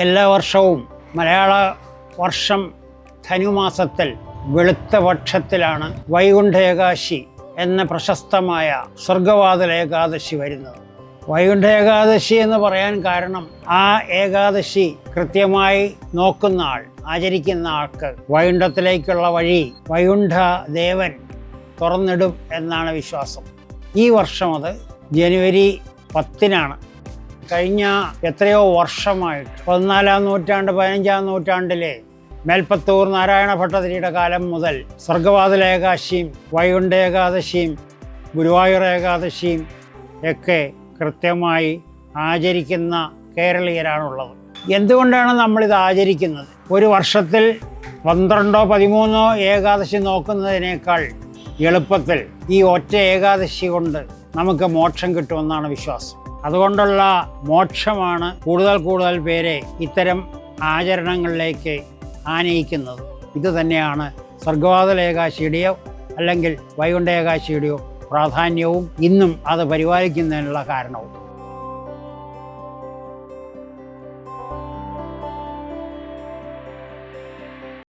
എല്ലാ വർഷവും മലയാള വർഷം ധനുമാസത്തിൽ വെളുത്ത പക്ഷത്തിലാണ് വൈകുണ്ഠ ഏകാദശി എന്ന പ്രശസ്തമായ സ്വർഗവാതൽ ഏകാദശി വരുന്നത്. വൈകുണ്ഠ ഏകാദശി എന്ന് പറയാൻ കാരണം ആ ഏകാദശി കൃത്യമായി നോക്കുന്ന ആൾ ആചരിക്കുന്ന ആൾക്ക് വൈകുണ്ഠത്തിലേക്കുള്ള വഴി വൈകുണ്ഠ ദേവൻ തുറന്നിടും എന്നാണ് വിശ്വാസം. ഈ വർഷം അത് ജനുവരി പത്തിനാണ്. കഴിഞ്ഞ എത്രയോ വർഷമായിട്ട് പതിനാലാം നൂറ്റാണ്ട് പതിനഞ്ചാം നൂറ്റാണ്ടിലെ മേൽപ്പത്തൂർ നാരായണ ഭട്ടതിരിയുടെ കാലം മുതൽ സ്വർഗവാതിൽ ഏകാദശിയും വൈകുണ്ഠ ഏകാദശിയും ഗുരുവായൂർ ഏകാദശിയും ഒക്കെ കൃത്യമായി ആചരിക്കുന്ന കേരളീയരാണുള്ളത്. എന്തുകൊണ്ടാണ് നമ്മളിത് ആചരിക്കുന്നത്? ഒരു വർഷത്തിൽ പന്ത്രണ്ടോ പതിമൂന്നോ ഏകാദശി നോക്കുന്നതിനേക്കാൾ എളുപ്പത്തിൽ ഈ ഒറ്റ ഏകാദശി കൊണ്ട് നമുക്ക് മോക്ഷം കിട്ടുമെന്നാണ് വിശ്വാസം. അതുകൊണ്ടുള്ള മോക്ഷമാണ് കൂടുതൽ കൂടുതൽ പേരെ ഇത്തരം ആചരണങ്ങളിലേക്ക് ആനയിക്കുന്നത്. ഇതുതന്നെയാണ് തന്നെയാണ് സ്വർഗവാതൽ ഏകാശിയുടെയോ അല്ലെങ്കിൽ വൈകുണ്ഠ ഏകാശിയുടെയോ പ്രാധാന്യവും ഇന്നും അത് പരിപാലിക്കുന്നതിനുള്ള കാരണവും.